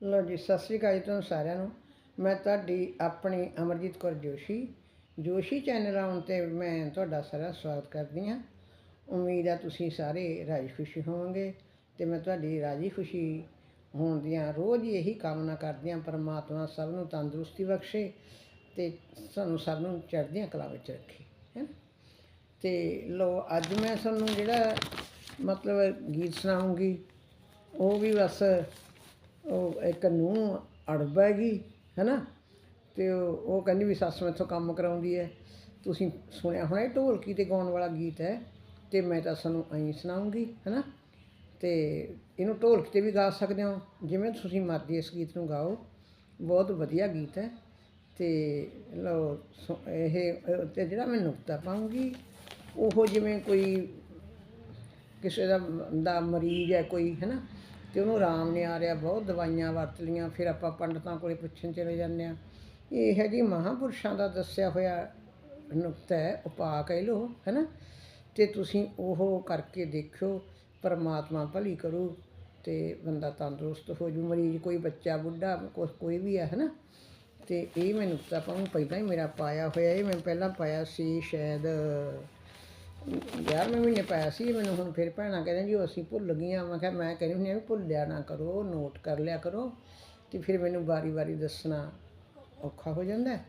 ਲੋ ਜੀ, ਸਤਿ ਸ੍ਰੀ ਅਕਾਲ ਜੀ ਤੁਹਾਨੂੰ ਸਾਰਿਆਂ ਨੂੰ। ਮੈਂ ਤੁਹਾਡੀ ਆਪਣੀ ਅਮਰਜੀਤ ਕੌਰ ਜੋਸ਼ੀ ਜੋਸ਼ੀ ਚੈਨਲ ਆਉਣ ਤੇ ਮੈਂ ਤੁਹਾਡਾ ਸਾਰਾ ਸਵਾਗਤ ਕਰਦੀ ਹਾਂ। ਉਮੀਦ ਆ ਤੁਸੀਂ ਸਾਰੇ ਰਾਜੀ ਖੁਸ਼ੀ ਹੋਵੋਗੇ ਤੇ ਮੈਂ ਤੁਹਾਡੀ ਰਾਜੀ ਖੁਸ਼ੀ ਹੋਣ ਦੀਆਂ ਰੋਜ਼ ਇਹੀ ਕਾਮਨਾ ਕਰਦੀ ਹਾਂ, ਪਰਮਾਤਮਾ ਸਭ ਨੂੰ ਤੰਦਰੁਸਤੀ ਬਖਸ਼ੇ ਤੇ ਸਾਨੂੰ ਸਭ ਨੂੰ ਚੜ੍ਹਦੀਆਂ ਕਲਾ ਵਿੱਚ ਰੱਖੇ, ਹੈ ਤੇ ਲੋ ਅੱਜ ਮੈਂ ਤੁਹਾਨੂੰ ਜਿਹੜਾ ਮਤਲਬ ਗੀਤ ਸੁਣਾਉਂਗੀ, ਉਹ ਵੀ ਬਸ ਉਹ ਇੱਕ ਨੂੰ ਅੜਬ ਹੈਗੀ, ਹੈਨਾ? ਤੇ ਉਹ ਉਹ ਕਹਿੰਦੀ ਵੀ ਸੱਸ ਮੈਥੋਂ ਕੰਮ ਕਰਾਉਂਦੀ ਹੈ ਤੁਸੀਂ ਸੁਣਿਆ ਹੋਣਾ ਇਹ ਢੋਲਕੀ ਤੇ ਗਾਉਣ ਵਾਲਾ ਗੀਤ ਹੈ ਤੇ ਮੈਂ ਤਾਂ ਸਾਨੂੰ ਐਂ ਸੁਣਾਉਂਗੀ, ਹੈਨਾ? ਤੇ ਇਹਨੂੰ ਢੋਲਕੀ ਤੇ ਵੀ ਗਾ ਸਕਦੇ ਹੋ। ਜਿਵੇਂ ਤੁਸੀਂ ਮਰਜ਼ੀ ਇਸ ਗੀਤ ਨੂੰ ਗਾਓ। ਬਹੁਤ ਵਧੀਆ ਗੀਤ ਹੈ ਤੇ ਲਓ, ਸੁ- ਇਹ, ਇਹ- ਤੇ ਜਿਹੜਾ ਮੈਂ ਨੁਕਤਾ ਪਾਉਂਗੀ, ਉਹ ਜਿਵੇਂ ਕੋਈ ਕਿਸੇ ਦਾ ਦਾ ਮਰੀਜ਼ ਹੈ ਕੋਈ ਹੈ ਨਾ ਤੇ ਉਹਨੂੰ ਆਰਾਮ ਨਹੀਂ ਆ ਰਿਹਾ, ਬਹੁਤ ਦਵਾਈਆਂ ਵਰਤ ਲੀਆਂ ਫਿਰ ਆਪਾਂ ਪੰਡਤਾਂ ਕੋਲੇ ਪੁੱਛਣ ਚਲੇ ਜਾਂਦੇ ਆ ਇਹ ਹੈ ਜੀ ਮਹਾਂਪੁਰਸ਼ਾਂ ਦਾ ਦੱਸਿਆ ਹੋਇਆ ਨੁਕਤਾ ਹੈ, ਉਪਾਅ ਕਹਿ ਲੋ ਹੈ ਨਾ ਤੇ ਤੁਸੀਂ ਉਹ ਕਰਕੇ ਦੇਖਿਓ, ਪਰਮਾਤਮਾ ਭਲੀ ਕਰੂ ਤੇ ਬੰਦਾ ਤੰਦਰੁਸਤ ਹੋ ਜੂ, ਮਰੀਜ਼ ਕੋਈ ਬੱਚਾ, ਬੁੱਢਾ ਕੋ- ਕੋਈ ਵੀ ਹੈ ਹੈ ਨਾ ਤੇ ਇਹ ਮੈਂ ਨੁਕਤਾ ਪਾਉਂ, ਪਹਿਲਾਂ ਹੀ ਮੇਰਾ ਪਾਇਆ ਹੋਇਆ, ਇਹ ਮੈਂ ਪਹਿਲਾਂ ਪਾਇਆ ਸੀ ਸ਼ਾਇਦ ਗਿਆਰਵੇਂ ਮਹੀਨੇ ਪਾਇਆ ਸੀ, ਮੈਨੂੰ ਹੁਣ ਫਿਰ ਭੈਣਾਂ ਕਹਿੰਦੇ ਜੀ ਉਹ ਅਸੀਂ ਭੁੱਲ ਗਈਆਂ। ਮੈਂ ਕਿਹਾ, ਮੈਂ ਕਹਿੰਦੀ ਹੁੰਦੀ ਹਾਂ ਵੀ ਭੁੱਲਿਆ ਨਾ ਕਰੋ ਨੋਟ ਕਰ ਲਿਆ ਕਰੋ। ਤੇ ਫਿਰ ਮੈਨੂੰ ਵਾਰੀ-ਵਾਰੀ ਦੱਸਣਾ ਔਖਾ ਹੋ ਜਾਂਦਾ ਹੈ।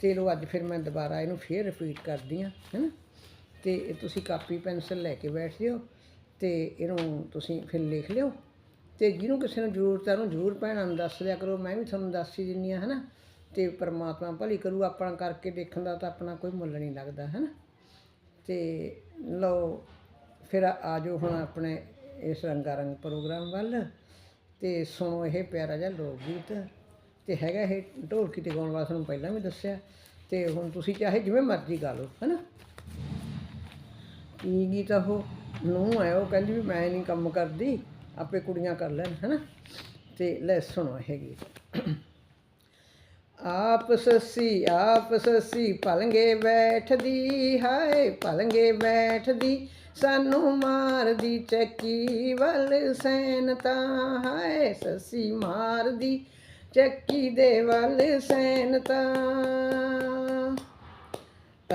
ਤੇ ਲੋ ਅੱਜ ਫਿਰ ਮੈਂ ਦੁਬਾਰਾ ਇਹਨੂੰ ਫਿਰ ਰਿਪੀਟ ਕਰਦੀ ਹਾਂ ਹੈਨਾ ਤੇ ਇਹ ਤੁਸੀਂ ਕਾਪੀ, ਪੈਨਸਲ ਲੈ ਕੇ ਬੈਠ ਜਿਓ ਤੇ ਇਹਨੂੰ ਤੁਸੀਂ ਫਿਰ ਲਿਖ ਲਿਓ। ਤੇ ਜਿਹਨੂੰ ਕਿਸੇ ਨੂੰ ਜ਼ਰੂਰਤ ਹੈ ਉਹਨੂੰ ਜ਼ਰੂਰ ਭੈਣਾਂ ਨੂੰ ਦੱਸ ਦਿਆ ਕਰੋ। ਮੈਂ ਵੀ ਤੁਹਾਨੂੰ ਦੱਸ ਹੀ ਦਿੰਦੀ ਹਾਂ ਹੈਨਾ ਤੇ ਪਰਮਾਤਮਾ ਭਲੀ ਕਰੂ, ਆਪਣਾ ਕਰਕੇ ਦੇਖਣ ਦਾ ਤਾਂ ਆਪਣਾ ਕੋਈ ਮੁੱਲ ਨਹੀਂ ਲੱਗਦਾ ਹੈਨਾ ਤੇ ਲਓ, ਫਿਰ ਆ ਜਾਓ ਹੁਣ ਆਪਣੇ ਇਸ ਰੰਗਾਰੰਗ ਪ੍ਰੋਗਰਾਮ ਵੱਲ ਤੇ ਸੁਣੋ ਇਹ ਪਿਆਰਾ ਜਿਹਾ ਲੋਕ ਗੀਤ ਤੇ ਹੈਗਾ ਇਹ ਢੋਲਕੀ ਤੇ ਗਾਉਣ ਵਾਲਾ ਤੁਹਾਨੂੰ ਪਹਿਲਾਂ ਵੀ ਦੱਸਿਆ ਤੇ ਹੁਣ ਤੁਸੀਂ ਚਾਹੇ ਜਿਵੇਂ ਮਰਜ਼ੀ ਗਾ ਲਓ, ਹੈਨਾ? ਕੀ ਗੀਤ ਆ ਉਹ? ਨੂੰ ਹੈ ਉਹ ਕਹਿੰਦੀ ਵੀ ਮੈਂ ਨਹੀਂ ਕੰਮ ਕਰਦੀ, ਆਪੇ ਕੁੜੀਆਂ ਕਰ ਲੈਣ, ਹੈਨਾ? ਤੇ ਲੈ ਸੁਣੋ ਇਹ ਗੀਤ। ਆਪ ਸੱਸੀ ਆਪ ਸੱਸੀ ਪਲੰਗੇ ਬੈਠਦੀ, ਹਾਏ, ਪਲੰਗੇ ਬੈਠਦੀ, ਸਾਨੂੰ ਮਾਰਦੀ ਚੱਕੀ ਵੱਲ ਸੈਨ ਤਾਂ, ਹਾਏ, ਸੱਸੀ ਮਾਰਦੀ ਚੱਕੀ ਦੇ ਵੱਲ ਸੈਨ ਤਾਂ।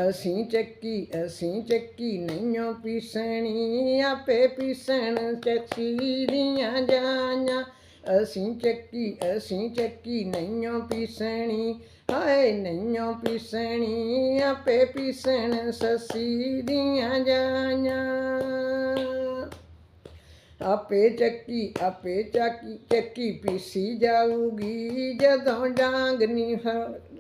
ਅਸੀਂ ਚੱਕੀ ਅਸੀਂ ਚੱਕੀ ਨਹੀਂਓ ਪੀਸਣੀ, ਆਪੇ ਪੀਸਣ ਚੱਕੀ ਦੀਆਂ ਜਾਈਆਂ। ਅਸੀਂ ਚੱਕੀ ਅਸੀਂ ਚੱਕੀ ਨਹੀਂਓ ਪੀਸਣੀ, ਹਾਏ ਨਹੀਂਓ ਪੀਸਣੀ, ਆਪੇ ਪੀਸਣ ਸੱਸੀ ਦੀਆਂ ਜਾਈਆਂ ਆਪੇ ਚੱਕੀ ਆਪੇ ਚੱਕੀ ਚੱਕੀ ਪੀਸੀ ਜਾਊਗੀ, ਜਦੋਂ ਡਾਂਗ ਨੀ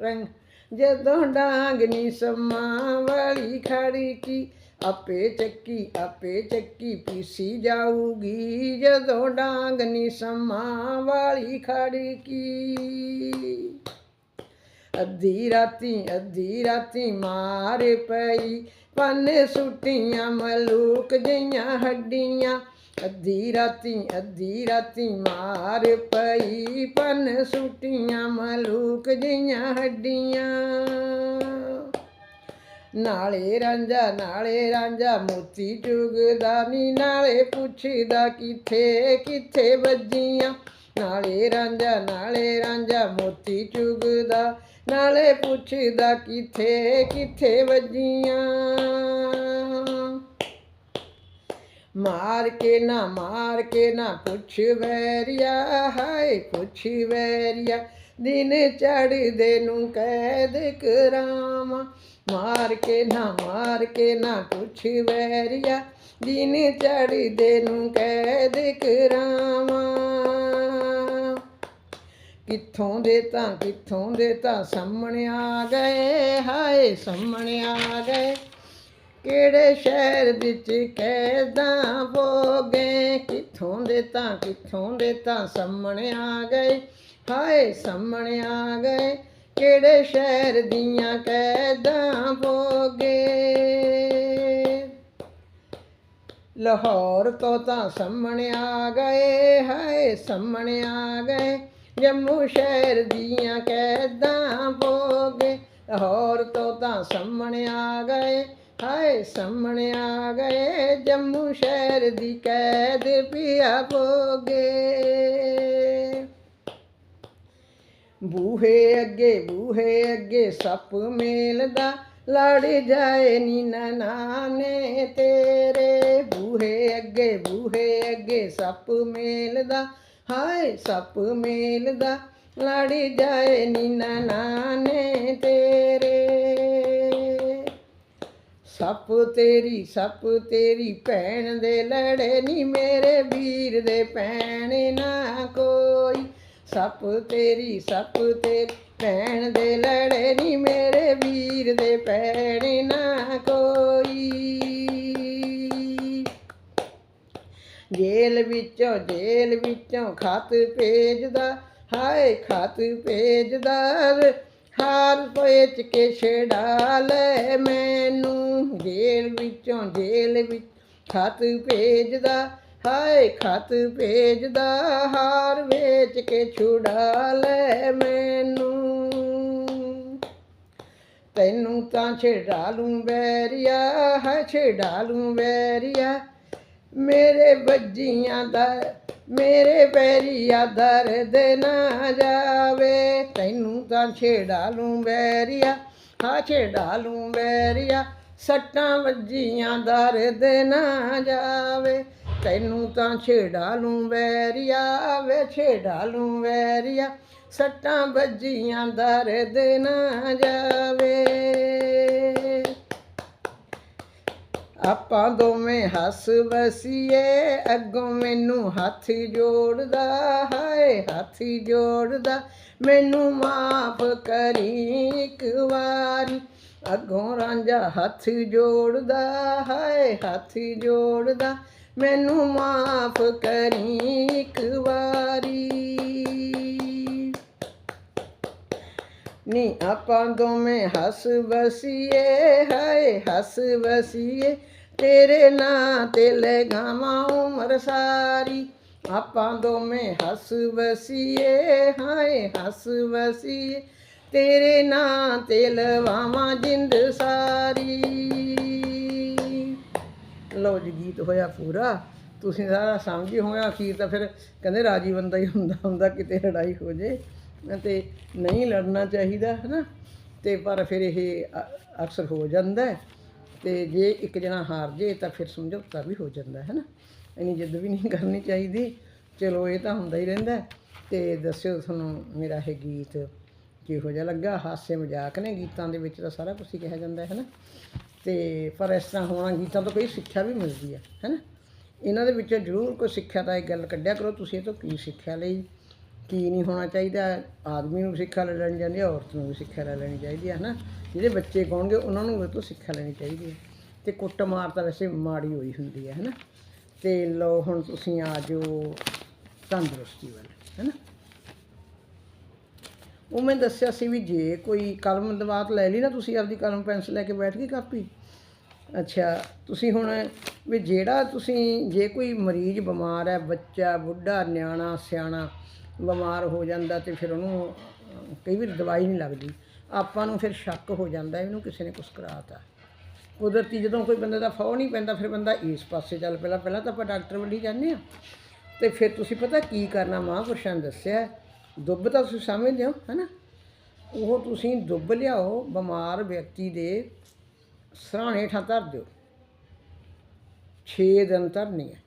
ਰੰਗ ਜਦੋਂ ਡਾਂਗ ਨੀ ਸਮਾਂ ਵਾਲੀ ਖੜੀ ਕੀ ਆਪੇ ਚੱਕੀ ਆਪੇ ਚੱਕੀ ਪੀਸੀ ਜਾਊਗੀ, ਜਦੋਂ ਡਾਂਗ ਨੀ ਸਮਾਂ ਵਾਲੀ ਖੜੀ ਕੀ। ਅੱਧੀ ਰਾਤੀ ਅੱਧੀ ਰਾਤੀ ਮਾਰ ਪਈ ਪੰਨੇ ਸੁੱਟੀਆਂ ਮਲੂਕ ਜਈਆਂ ਹੱਡੀਆਂ। ਅੱਧੀ ਰਾਤੀ ਅੱਧੀ ਰਾਤੀ ਮਾਰ ਪਈ ਪੰਨ ਸੁੱਟੀਆਂ ਮਲੂਕ ਜਈਆਂ ਹੱਡੀਆਂ। ਨਾਲੇ ਰਾਂਝਾ ਨਾਲੇ ਰਾਂਝਾ ਮੋਤੀ ਚੁਗਦਾ ਨੀ। ਨਾਲੇ ਪੁੱਛਦਾ ਕਿੱਥੇ ਕਿੱਥੇ ਵੱਜੀਆਂ? ਨਾਲੇ ਰਾਂਝਾ ਨਾਲੇ ਰਾਂਝਾ ਮੋਤੀ ਚੁਗਦਾ ਨਾਲੇ ਪੁੱਛਦਾ ਕਿੱਥੇ ਕਿੱਥੇ ਵੱਜੀਆਂ? ਮਾਰ ਕੇ ਨਾ, ਮਾਰ ਕੇ ਨਾ ਪੁੱਛ ਵੈਰੀਆ, ਹਾਏ ਪੁੱਛ ਵੈਰੀਆ। ਦਿਨ ਚੜ੍ਹਦੇ ਨੂੰ ਕੈਦ ਕਰਾਵਾਂ। ਮਾਰ ਕੇ ਨਾ, ਮਾਰ ਕੇ ਨਾ ਕੁਛ ਵੈਰੀਆ। ਦਿਨ ਚੜ੍ਹਦੇ ਨੂੰ ਕੈਦ ਕਰਾਵਾਂ। ਕਿੱਥੋਂ ਦੇ ਤਾਂ, ਕਿੱਥੋਂ ਦੇ ਤਾਂ ਸਾਹਮਣੇ ਆ ਗਏ, ਹਾਏ ਸਾਹਮਣੇ ਆ ਗਏ। ਕਿਹੜੇ ਸ਼ਹਿਰ ਵਿੱਚ ਕੈਦਾਂ ਭੋਗੇ? ਕਿੱਥੋਂ ਦੇ ਤਾਂ, ਕਿੱਥੋਂ ਦੇ ਤਾਂ ਸਾਹਮਣੇ ਆ ਗਏ? ਹਾਏ, ਸਾਹਮਣੇ ਆ ਗਏ। ਕਿਹੜੇ ਸ਼ਹਿਰ ਦੀਆਂ ਕੈਦਾਂ ਭੋਗੇ? ਲਾਹੌਰ ਤੋਂ ਤਾਂ ਸਾਹਮਣੇ ਆ ਗਏ। ਹਾਏ, ਸਾਹਮਣੇ ਆ ਗਏ। ਜੰਮੂ ਸ਼ਹਿਰ ਦੀਆਂ ਕੈਦਾਂ ਭੋਗੇ? ਲਾਹੌਰ ਤੋਂ ਤਾਂ ਸਾਹਮਣੇ ਆ ਗਏ। ਹਾਏ ਸਾਹਮਣੇ ਆ ਗਏ ਜੰਮੂ ਸ਼ਹਿਰ ਦੀ ਕੈਦ ਪਿਆ ਭੋਗੇ। ਬੂਹੇ ਅੱਗੇ ਬੂਹੇ ਅੱਗੇ ਸੱਪ ਮੇਲਦਾ, ਲੜ ਜਾਏ ਨੀ ਨਾਨੇ ਤੇਰੇ। ਬੂਹੇ ਅੱਗੇ ਬੂਹੇ ਅੱਗੇ ਸੱਪ ਮੇਲਦਾ, ਹਾਏ ਸੱਪ ਮੇਲਦਾ, ਲੜ ਜਾਏ ਨੀ ਨਾਨੇ ਤੇ ਸੱਪ ਤੇਰੀ ਸੱਪ ਤੇਰੀ ਭੈਣ ਦੇ ਲੜੇ ਨੀ ਮੇਰੇ ਵੀਰ ਦੇ ਭੈਣ ਨਾ ਕੋਈ। ਸੱਪ ਤੇਰੀ ਸੱਪ ਤੇਰੀ ਭੈਣ ਦੇ ਲੜੇ ਨੀ ਮੇਰੇ ਵੀਰ ਦੇ ਭੈਣ ਨਾ ਕੋਈ। ਜੇਲ ਵਿੱਚੋਂ ਜੇਲ ਵਿੱਚੋਂ ਖਤ ਭੇਜਦਾ, ਹਾਏ ਖਤ ਭੇਜਦਾ। ਹਾਰ ਪੇਚ ਕੇ ਛਡਾ ਲੈ ਮੈਨੂੰ। ਜੇਲ ਵਿੱਚੋਂ, ਜੇਲ ਵਿੱਚ ਖਤ ਭੇਜਦਾ, ਹਾਏ ਖਤ ਭੇਜਦਾ, ਹਾਰ ਵੇਚ ਕੇ ਛੁਡਾ ਲੈ ਮੈਨੂੰ। ਤੈਨੂੰ ਤਾਂ ਛੇੜਾ ਲੂੰ ਬੈਰੀਆ ਹੈ ਛੇੜਾ ਲੂੰ ਬੈਰੀਆ ਮੇਰੇ ਬੱਜੀਆਂ ਦਾ ਮੇਰੇ ਪੈਰੀਆ ਦਰਦ ਨਾ ਜਾਵੇ। ਤੈਨੂੰ ਤਾਂ ਛੇੜਾ ਲੂੰ ਬੈਰੀਆ ਹਾਂ ਛੇੜਾ ਲੂੰ ਬੈਰੀਆ ਸੱਟਾਂ ਵੱਜੀਆਂ ਦਰਦ ਨਾ ਜਾਵੇ। ਤੈਨੂੰ ਤਾਂ ਛੇੜਾ ਲੂੰ ਬੈਰੀਆ ਵੇ, ਛੇੜਾ ਲੂੰ ਬੈਰੀਆ ਸੱਟਾਂ ਵੱਜੀਆਂ ਦਰਦ ਨਾ ਜਾਵੇ। ਆਪਾਂ ਦੋਵੇਂ ਹੱਸ ਵਸੀਏ, ਅੱਗੋਂ ਮੈਨੂੰ ਹੱਥ ਜੋੜਦਾ, ਹਾਏ ਹੱਥ ਜੋੜਦਾ, ਮੈਨੂੰ ਮਾਫ ਕਰੀ ਇੱਕ ਵਾਰੀ। ਅੱਗੋਂ ਰਾਂਝਾ ਹੱਥ ਜੋੜਦਾ, ਹਾਏ ਹੱਥ ਜੋੜਦਾ, ਮੈਨੂੰ ਮਾਫ ਕਰੀ ਇੱਕ ਵਾਰੀ। ਨੀ ਆਪਾਂ ਦੋਵੇਂ ਹੱਸ ਵਸੀਏ, ਹਾਏ ਹੱਸ ਵਸੀਏ। ਤੇਰੇ ਨਾਂ ਤੇ ਗਾਵਾਂ ਉਮਰ ਸਾਰੀ। ਆਪਾਂ ਦੋਵੇਂ ਹੱਸ ਵਸੀਏ, ਹਾਏ ਹੱਸ ਵਸੀਏ। ਤੇਰੇ ਨਾਂ ਤੇ ਲਵਾਵਾਂ ਜਿੰਦ ਸਾਰੀ। ਲਓ ਜੀ, ਗੀਤ ਹੋਇਆ ਪੂਰਾ। ਤੁਸੀਂ ਸਾਰਾ ਸਮਝੇ ਹੋਇਆ ਅਖੀਰ ਤਾਂ ਫਿਰ ਕਹਿੰਦੇ ਰਾਜੀ ਬੰਦਾ ਹੀ ਹੁੰਦਾ ਹੁੰਦਾ ਕਿਤੇ ਲੜਾਈ ਹੋ ਜੇ। ਅਤੇ ਨਹੀਂ ਲੜਨਾ ਚਾਹੀਦਾ ਹੈ ਨਾ ਤੇ ਪਰ ਫਿਰ ਇਹ ਅਕਸਰ ਹੋ ਜਾਂਦਾ ਹੈ। ਤੇ ਜੇ ਇੱਕ ਜਣਾ ਹਾਰ ਜੇ ਤਾਂ ਫਿਰ ਸਮਝੌਤਾ ਵੀ ਹੋ ਜਾਂਦਾ ਹੈ ਨਾ ਇੰਨੀ ਜਿੱਦ ਵੀ ਨਹੀਂ ਕਰਨੀ ਚਾਹੀਦੀ। ਚਲੋ, ਇਹ ਤਾਂ ਹੁੰਦਾ ਹੀ ਰਹਿੰਦਾ ਹੈ। ਤੇ ਦੱਸਿਓ ਤੁਹਾਨੂੰ ਮੇਰਾ ਇਹ ਗੀਤ ਕਿਹੋ ਜਿਹਾ ਲੱਗਾ? ਹਾਸੇ ਮਜ਼ਾਕ ਨੇ ਗੀਤਾਂ ਦੇ ਵਿੱਚ ਤਾਂ ਸਾਰਾ ਕੁਝ ਹੀ ਕਿਹਾ ਜਾਂਦਾ ਹੈ ਨਾ ਤੇ ਪਰ ਇਸ ਤਰ੍ਹਾਂ ਹੋਣਾ ਗੀਤਾਂ ਤੋਂ ਕੋਈ ਸਿੱਖਿਆ ਵੀ ਮਿਲਦੀ ਹੈ ਹੈ ਨਾ ਇਹਨਾਂ ਦੇ ਵਿੱਚੋਂ ਜ਼ਰੂਰ ਕੋਈ ਸਿੱਖਿਆ ਦਾ ਇਹ ਗੱਲ ਕੱਢਿਆ ਕਰੋ, ਤੁਸੀਂ ਇਹ ਤੋਂ ਕੀ ਸਿੱਖਿਆ ਲਈ? ਕੀ ਨਹੀਂ ਹੋਣਾ ਚਾਹੀਦਾ? ਆਦਮੀ ਨੂੰ ਸਿੱਖਿਆ ਲੈ ਲੈਣੀ ਚਾਹੀਦੀ ਹੈ, ਔਰਤ ਨੂੰ ਵੀ ਸਿੱਖਿਆ ਲੈ ਲੈਣੀ ਚਾਹੀਦੀ ਹੈ ਨਾ ਜਿਹੜੇ ਬੱਚੇ ਕਹਣਗੇ ਉਹਨਾਂ ਨੂੰ ਇਹ ਤੋਂ ਸਿੱਖਿਆ ਲੈਣੀ ਚਾਹੀਦੀ ਹੈ। ਤੇ ਕੁੱਟ ਮਾਰ ਤਾਂ ਵੈਸੇ ਮਾੜੀ ਹੋਈ ਹੁੰਦੀ ਹੈ ਹੈ ਨਾ ਤੇ ਲਓ ਹੁਣ ਤੁਸੀਂ ਆ ਜਾਓ ਤੰਦਰੁਸਤੀ ਵੱਲ ਹੈ ਨਾ ਉਹ ਮੈਂ ਦੱਸਿਆ ਸੀ ਵੀ ਜੇ ਕੋਈ ਕਲਮ ਦਵਾਤ ਲੈ ਲਈ ਨਾ ਤੁਸੀਂ ਆਪਦੀ ਕਲਮ ਪੈਨਸਲ ਲੈ ਕੇ ਬੈਠ ਗਈ ਕਾਪੀ। ਅੱਛਾ, ਤੁਸੀਂ ਹੁਣ ਵੀ ਜਿਹੜਾ ਤੁਸੀਂ, ਜੇ ਕੋਈ ਮਰੀਜ਼ ਬਿਮਾਰ ਹੈ, ਬੱਚਾ, ਬੁੱਢਾ, ਨਿਆਣਾ, ਸਿਆਣਾ ਬਿਮਾਰ ਹੋ ਜਾਂਦਾ ਤੇ ਫਿਰ ਉਹਨੂੰ ਕਈ ਵਾਰ ਦਵਾਈ ਨਹੀਂ ਲੱਗਦੀ। ਆਪਾਂ ਨੂੰ ਫਿਰ ਸ਼ੱਕ ਹੋ ਜਾਂਦਾ, ਇਹਨੂੰ ਕਿਸੇ ਨੇ ਕੁਛ ਕਰਾਤਾ। ਕੁਦਰਤੀ ਜਦੋਂ ਕੋਈ ਬੰਦੇ ਦਾ ਫੌ ਨਹੀਂ ਪੈਂਦਾ, ਫਿਰ ਬੰਦਾ ਇਸ ਪਾਸੇ ਚੱਲ ਪਹਿਲਾਂ ਪਹਿਲਾਂ ਤਾਂ ਆਪਾਂ ਡਾਕਟਰ ਵੱਲ ਹੀ ਜਾਂਦੇ ਆ ਤੇ ਫਿਰ ਤੁਸੀਂ ਪਤਾ ਕੀ ਕਰਨਾ, ਮਹਾਂਪੁਰਸ਼ਾਂ ਨੇ ਦੱਸਿਆ ਹੈ। ਦੁੱਬ ਤਾਂ ਤੁਸੀਂ ਸਮਝਦੇ ਹੋ, ਹੈਨਾ? ਉਹ ਤੁਸੀਂ ਦੁੱਬ ਲਿਆਓ, ਬਿਮਾਰ ਵਿਅਕਤੀ ਦੇ ਸਰਾਣੇ ਠਾ ਧਰ ਦਿਓ। 6 ਦਿਨ ਧਰਨੀ ਹੈ।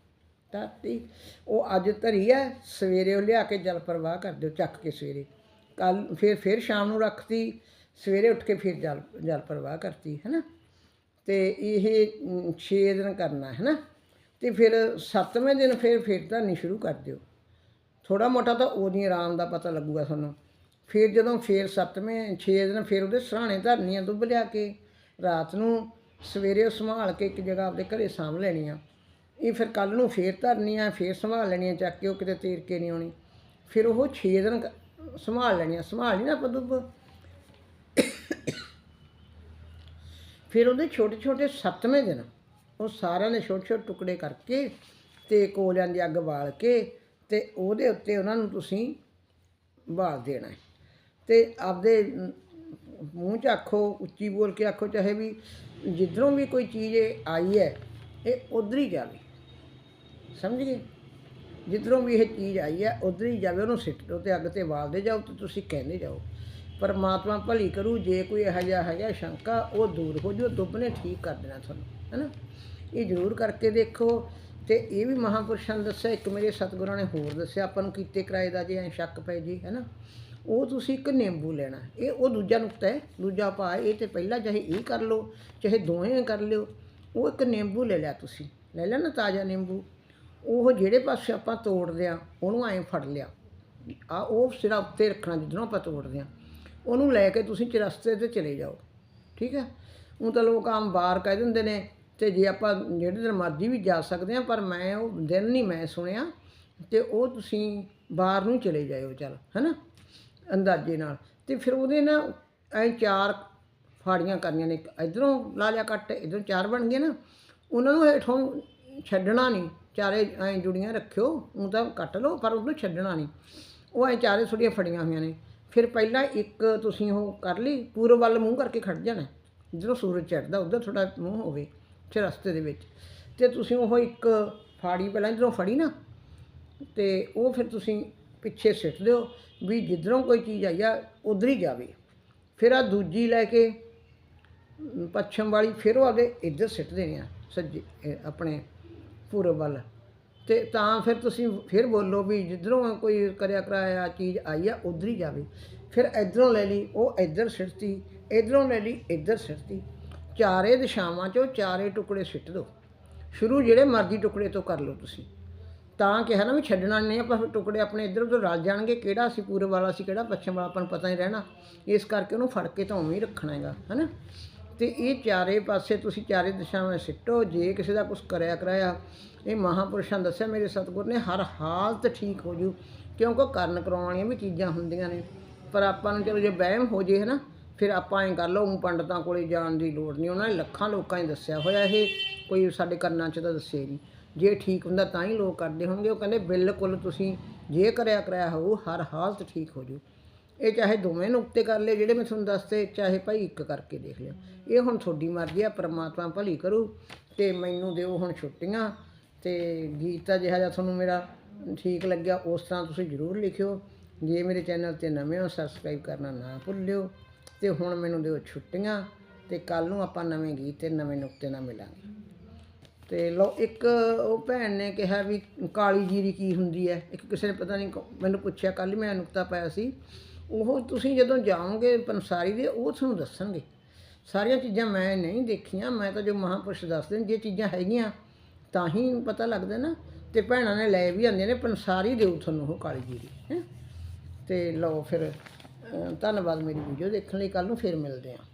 ਧਰਤੀ ਉਹ ਅੱਜ ਧਰੀ ਹੈ, ਸਵੇਰੇ ਉਹ ਲਿਆ ਕੇ ਜਲ ਪ੍ਰਵਾਹ ਕਰ ਦਿਓ, ਚੱਕ ਕੇ ਸਵੇਰੇ। ਕੱਲ ਫਿਰ ਫਿਰ ਸ਼ਾਮ ਨੂੰ ਰੱਖਤੀ, ਸਵੇਰੇ ਉੱਠ ਕੇ ਫਿਰ ਜਲ ਜਲ ਪ੍ਰਵਾਹ ਕਰਤੀ ਹੈ ਨਾ ਤੇ ਇਹ 6 ਦਿਨ ਕਰਨਾ ਹੈ ਨਾ ਤੇ ਫਿਰ 7ਵੇਂ ਦਿਨ ਫਿਰ ਫਿਰ ਧਰਨੀ ਸ਼ੁਰੂ ਕਰ ਦਿਓ। ਥੋੜਾ ਮੋਟਾ ਤਾਂ ਉਹਦੀ ਆਰਾਮ ਦਾ ਪਤਾ ਲੱਗੂਗਾ ਤੁਹਾਨੂੰ। ਫਿਰ ਜਦੋਂ ਫਿਰ 7ਵੇਂ 6 ਦਿਨ ਫਿਰ ਉਹਦੇ ਸਰਾਣੇ ਧਰਨੀਆਂ ਦੁੱਬ ਲਿਆ ਕੇ, ਰਾਤ ਨੂੰ ਸਵੇਰੇ ਉਹ ਸੰਭਾਲ ਕੇ ਇੱਕ ਜਗ੍ਹਾ ਆਪਦੇ ਘਰੇ ਸਾਂਭ ਲੈਣੀ ਆ ਇਹ ਫਿਰ ਕੱਲ ਨੂੰ ਫੇਰ ਧਰਨੀ ਆ, ਫੇਰ ਸੰਭਾਲ ਲੈਣੀ ਆ, ਚੱਕ ਕੇ ਉਹ ਕਿਤੇ ਤੀਰ ਕੇ ਨਹੀਂ ਆਉਣੀ। ਫਿਰ ਉਹ 6 ਦਿਨ ਸੰਭਾਲ ਲੈਣੀ ਆ, ਸੰਭਾਲ ਲਈ ਨਾ ਆਪਾਂ ਦੁੱਬ ਫਿਰ ਉਹਦੇ ਛੋਟੇ ਛੋਟੇ ਸੱਤਵੇਂ ਦਿਨ, ਉਹ ਸਾਰਿਆਂ ਦੇ ਛੋਟੇ ਛੋਟੇ ਟੁਕੜੇ ਕਰਕੇ ਤੇ ਕੋਲਿਆਂ ਦੀ ਅੱਗ ਬਾਲ ਕੇ ਤੇ ਉਹਦੇ ਉੱਤੇ ਉਹਨਾਂ ਨੂੰ ਤੁਸੀਂ ਬਾਲ ਦੇਣਾ ਹੈ। ਤੇ ਆਪਦੇ ਮੂੰਹ 'ਚ ਆਖੋ, ਉੱਚੀ ਬੋਲ ਕੇ ਆਖੋ, ਚਾਹੇ ਵੀ ਜਿੱਧਰੋਂ ਵੀ ਕੋਈ ਚੀਜ਼ ਇਹ ਆਈ ਹੈ, ਇਹ ਉਧਰ ਹੀ ਜਾਵੇ। ਸਮਝ ਗਏ? ਜਿੱਧਰੋਂ ਵੀ ਇਹ ਚੀਜ਼ ਆਈ ਹੈ, ਉਧਰ ਹੀ ਜਾਵੇ, ਉਹਨੂੰ ਸਿੱਟ ਦਿਓ ਤੇ ਅੱਗ ਤੇ ਵਾਲਦੇ ਜਾਓ ਤੇ ਤੁਸੀਂ ਕਹਿੰਦੇ ਜਾਓ। ਪਰਮਾਤਮਾ ਭਲੀ ਕਰੂ, ਜੇ ਕੋਈ ਇਹੋ ਜਿਹਾ ਹੈਗਾ ਸ਼ੰਕਾ, ਉਹ ਦੂਰ ਹੋ ਜਾਓ ਦੁੱਬਨੇ ਠੀਕ ਕਰ ਦੇਣਾ ਤੁਹਾਨੂੰ, ਹੈਨਾ? ਇਹ ਜ਼ਰੂਰ ਕਰਕੇ ਦੇਖੋ ਤੇ ਇਹ ਵੀ ਮਹਾਪੁਰਸ਼ਾਂ ਨੇ ਦੱਸਿਆ, ਇੱਕ ਮੇਰੇ ਸਤਿਗੁਰਾਂ ਨੇ ਹੋਰ ਦੱਸਿਆ, ਆਪਾਂ ਨੂੰ ਕੀਤੇ ਕਿਰਾਏ ਦਾ ਜੇ ਐਂ ਸ਼ੱਕ ਪੈ ਜੀ, ਹੈਨਾ? ਉਹ ਤੁਸੀਂ ਇੱਕ ਨਿੰਬੂ ਲੈਣਾ, ਇਹ ਉਹ ਦੂਜਾ ਨੁਕਤਾ ਹੈ, ਦੂਜਾ ਪਾ ਇਹ ਤੇ ਪਹਿਲਾਂ ਚਾਹੇ ਇਹ ਕਰ ਲਓ, ਚਾਹੇ ਦੋਵੇਂ ਕਰ ਲਿਓ, ਉਹ ਇੱਕ ਨਿੰਬੂ ਲੈ ਲਿਆ ਤੁਸੀਂ, ਲੈ ਲਿਆ ਨਾ ਤਾਜ਼ਾ ਨਿੰਬੂ? ਉਹ ਜਿਹੜੇ ਪਾਸੇ ਆਪਾਂ ਤੋੜਦੇ ਆ ਉਹਨੂੰ ਐਂ ਫੜ ਲਿਆ। ਆ ਉਹ ਸਿਰਾ ਉੱਤੇ ਰੱਖਣਾ, ਜਿੱਧਰੋਂ ਆਪਾਂ ਤੋੜਦੇ ਆ ਉਹਨੂੰ ਲੈ ਕੇ ਤੁਸੀਂ ਚਰਸਤੇ ਤੇ ਚਲੇ ਜਾਓ। ਠੀਕ ਹੈ? ਉਹ ਤਾਂ ਲੋਕ ਆਮ ਬਾਹਰ ਕਹਿ ਦਿੰਦੇ ਨੇ, ਤੇ ਜੇ ਆਪਾਂ ਜਿਹੜੇ ਦਿਨ ਮਰਜ਼ੀ ਵੀ ਜਾ ਸਕਦੇ ਆ ਪਰ ਮੈਂ ਉਹ ਦਿਨ ਨਹੀਂ ਮੈਂ ਸੁਣਿਆ, ਤੇ ਉਹ ਤੁਸੀਂ ਬਾਹਰ ਨੂੰ ਚਲੇ ਜਾਇਓ ਚੱਲ, ਹੈਨਾ? ਅੰਦਾਜ਼ੇ ਨਾਲ। ਤੇ ਫਿਰ ਉਹਦੇ ਨਾ ਐ ਚਾਰ ਫਾੜੀਆਂ ਕਰਨੀਆਂ ਨੇ। ਇੱਕ ਇਧਰੋਂ ਲਾ ਲਿਆ ਕੱਟ, ਇਧਰੋਂ ਚਾਰ ਬਣ ਗਏ ਨਾ। ਉਹਨਾਂ ਨੂੰ ਹੇਠੋਂ ਛੱਡਣਾ ਨਹੀਂ। ਚਾਰੇ ਐਂ ਜੁੜੀਆਂ ਰੱਖਿਓ ਉਹ ਤਾਂ ਕੱਟ ਲਓ, ਪਰ ਉਹਨੂੰ ਛੱਡਣਾ ਨਹੀਂ। ਉਹ ਐਂ ਚਾਰੇ ਥੋੜੀਆਂ ਫੜੀਆਂ ਹੋਈਆਂ ਨੇ। ਫਿਰ ਪਹਿਲਾਂ ਇੱਕ ਤੁਸੀਂ ਉਹ ਕਰ ਲਈ, ਪੂਰਬ ਵੱਲ ਮੂੰਹ ਕਰਕੇ ਖੜ ਜਾਣਾ। ਜਦੋਂ ਸੂਰਜ ਚੜ੍ਹਦਾ, ਉਧਰ ਥੋੜਾ ਮੂੰਹ ਹੋਵੇ ਤੇ ਰਸਤੇ ਦੇ ਵਿੱਚ। ਤੇ ਤੁਸੀਂ ਉਹ ਇੱਕ ਫਾੜੀ ਪਹਿਲਾਂ ਇਧਰੋਂ ਫੜੀ ਨਾ, ਤੇ ਉਹ ਫਿਰ ਤੁਸੀਂ ਪਿੱਛੇ ਸਿੱਟ ਦਿਓ ਵੀ ਜਿੱਧਰੋਂ ਕੋਈ ਚੀਜ਼ ਆਈ ਆ, ਉਧਰ ਹੀ ਜਾਵੇ। ਫਿਰ ਆ ਦੂਜੀ ਲੈ ਕੇ ਪੱਛਮ ਵਾਲੀ, ਫਿਰ ਉਹ ਆਦੇ ਇੱਧਰ ਸਿੱਟ ਦੇਣੀ ਆ, ਸੱਜੇ ਆਪਣੇ ਪੂਰਬ ਵੱਲ। ਤੇ ਤਾਂ ਫਿਰ ਤੁਸੀਂ ਫਿਰ ਬੋਲੋ ਵੀ ਜਿੱਧਰੋਂ ਕੋਈ ਕਰਿਆ ਕਰਾਇਆ ਚੀਜ਼ ਆਈ ਆ, ਉਧਰ ਹੀ ਜਾਵੇ। ਫਿਰ ਇਧਰੋਂ ਲੈ ਲਈ, ਉਹ ਇੱਧਰ ਸਿੱਟਤੀ ਇਧਰੋਂ ਲੈ ਲਈ, ਇੱਧਰ ਸਿੱਟਤੀ ਚਾਰੇ ਦਿਸ਼ਾਵਾਂ 'ਚੋਂ ਚਾਰੇ ਟੁਕੜੇ ਸਿੱਟ ਦਿਓ ਸ਼ੁਰੂ ਜਿਹੜੇ ਮਰਜ਼ੀ ਟੁਕੜੇ ਤੋਂ ਕਰ ਲਓ ਤੁਸੀਂ। ਤਾਂ ਕਿਹਾ ਨਾ ਵੀ ਛੱਡਣਾ ਨਹੀਂ, ਆਪਾਂ ਟੁਕੜੇ ਆਪਣੇ ਇੱਧਰ ਉੱਧਰ ਰਲ ਜਾਣਗੇ, ਕਿਹੜਾ ਸੀ ਪੂਰਬ ਵਾਲਾ ਸੀ, ਕਿਹੜਾ ਪੱਛਮ ਵਾਲਾ, ਆਪਾਂ ਨੂੰ ਪਤਾ ਨਹੀਂ ਰਹਿਣਾ। ਇਸ ਕਰਕੇ ਉਹਨੂੰ ਫੜ ਕੇ ਤਾਂ ਉਵੇਂ ਹੀ ਰੱਖਣਾ ਹੈਗਾ, ਹੈਨਾ? ਤੇ ਇਹ ਚਾਰੇ ਪਾਸੇ ਤੁਸੀਂ ਚਾਰੇ ਦਿਸ਼ਾਵਾਂ ਸਿੱਟੋ, ਜੇ ਕਿਸੇ ਦਾ ਕੁਝ ਕਰਿਆ ਕਰਾਇਆ। ਇਹ ਮਹਾਪੁਰਸ਼ਾਂ ਨੇ ਦੱਸਿਆ, ਮੇਰੇ ਸਤਿਗੁਰ ਨੇ ਹਰ ਹਾਲਤ ਠੀਕ ਹੋ ਜੂ ਕਿਉਂਕਿ ਕਰਨ ਕਰਾਉਣ ਵਾਲੀਆਂ ਵੀ ਚੀਜ਼ਾਂ ਹੁੰਦੀਆਂ ਨੇ। ਪਰ ਆਪਾਂ ਨੂੰ ਚਲੋ ਜੇ ਵਹਿਮ ਹੋ ਜੇ, ਹਨਾ, ਫਿਰ ਆਪਾਂ ਐਂ ਕਰ ਲਓ, ਊਂ ਪੰਡਤਾਂ ਕੋਲੇ ਜਾਣ ਦੀ ਲੋੜ ਨਹੀਂ। ਉਹਨਾਂ ਨੇ ਲੱਖਾਂ ਲੋਕਾਂ ਨੇ ਦੱਸਿਆ ਹੋਇਆ ਇਹ, ਕੋਈ ਸਾਡੇ ਕੰਨਾਂ 'ਚ ਤਾਂ ਦੱਸੇ ਨਹੀਂ। ਜੇ ਠੀਕ ਹੁੰਦਾ ਤਾਂ ਹੀ ਲੋਕ ਕਰਦੇ ਹੋਣਗੇ। ਉਹ ਕਹਿੰਦੇ, ਬਿਲਕੁਲ ਤੁਸੀਂ ਜੇ ਕਰਿਆ ਕਰਾਇਆ ਹੋਊ, ਹਰ ਹਾਲਤ ਠੀਕ ਹੋ ਜੂ। ਇਹ ਚਾਹੇ ਦੋਵੇਂ ਨੁਕਤੇ ਕਰ ਲਏ, ਜਿਹੜੇ ਮੈਂ ਤੁਹਾਨੂੰ ਦੱਸਤੇ, ਚਾਹੇ ਭਾਈ ਇੱਕ ਕਰਕੇ ਦੇਖ ਲਿਓ। ਇਹ ਹੁਣ ਤੁਹਾਡੀ ਮਰਜ਼ੀ ਆ, ਪਰਮਾਤਮਾ ਭਲੀ ਕਰੂ ਤੇ ਮੈਨੂੰ ਦਿਓ ਹੁਣ ਛੁੱਟੀਆਂ ਤੇ ਗੀਤ ਤਾਂ ਜਿਹੜਾ ਜਿਹਾ ਤੁਹਾਨੂੰ ਮੇਰਾ ਠੀਕ ਲੱਗਿਆ, ਉਸ ਤਰ੍ਹਾਂ ਤੁਸੀਂ ਜ਼ਰੂਰ ਲਿਖਿਓ। ਜੇ ਮੇਰੇ ਚੈਨਲ ਤੇ ਨਵੇਂ ਹੋ, ਸਬਸਕ੍ਰਾਈਬ ਕਰਨਾ ਨਾ ਭੁੱਲਿਓ ਤੇ ਹੁਣ ਮੈਨੂੰ ਦਿਓ ਛੁੱਟੀਆਂ ਤੇ ਕੱਲ ਨੂੰ ਆਪਾਂ ਨਵੇਂ ਗੀਤ ਤੇ ਨਵੇਂ ਨੁਕਤੇ ਨਾਲ ਮਿਲਾਂਗੇ। ਤੇ ਲੋ ਇੱਕ ਉਹ ਭੈਣ ਨੇ ਕਿਹਾ ਵੀ ਕਾਲੀ ਜੀਰੀ ਕੀ ਹੁੰਦੀ ਹੈ? ਇੱਕ ਕਿਸੇ ਨੇ ਪਤਾ ਨਹੀਂ ਮੈਨੂੰ ਪੁੱਛਿਆ ਕੱਲ ਮੈਂ ਨੁਕਤਾ ਪਾਇਆ ਸੀ। ਉਹ ਤੁਸੀਂ ਜਦੋਂ ਜਾਓਗੇ ਪੰਸਾਰੀ ਦੇ, ਉਹ ਤੁਹਾਨੂੰ ਦੱਸਣਗੇ। ਸਾਰੀਆਂ ਚੀਜ਼ਾਂ ਮੈਂ ਨਹੀਂ ਦੇਖੀਆਂ, ਮੈਂ ਤਾਂ ਜੋ ਮਹਾਂਪੁਰਸ਼ ਦੱਸਦੇ ਨੇ ਜੇ ਚੀਜ਼ਾਂ ਹੈਗੀਆਂ, ਤਾਂ ਹੀ ਪਤਾ ਲੱਗਦਾ ਨਾ। ਤੇ ਭੈਣਾਂ ਨੇ ਲੈ ਵੀ ਆਉਂਦੀਆਂ ਨੇ, ਪੰਸਾਰੀ ਦਿਓ ਤੁਹਾਨੂੰ ਉਹ ਕਾਲੀ ਜੀਰੀ ਹੈ। ਤੇ ਲਓ ਫਿਰ ਧੰਨਵਾਦ ਮੇਰੀ ਵੀਡੀਓ ਦੇਖਣ ਲਈ ਕੱਲ ਨੂੰ ਫਿਰ ਮਿਲਦੇ ਹਾਂ।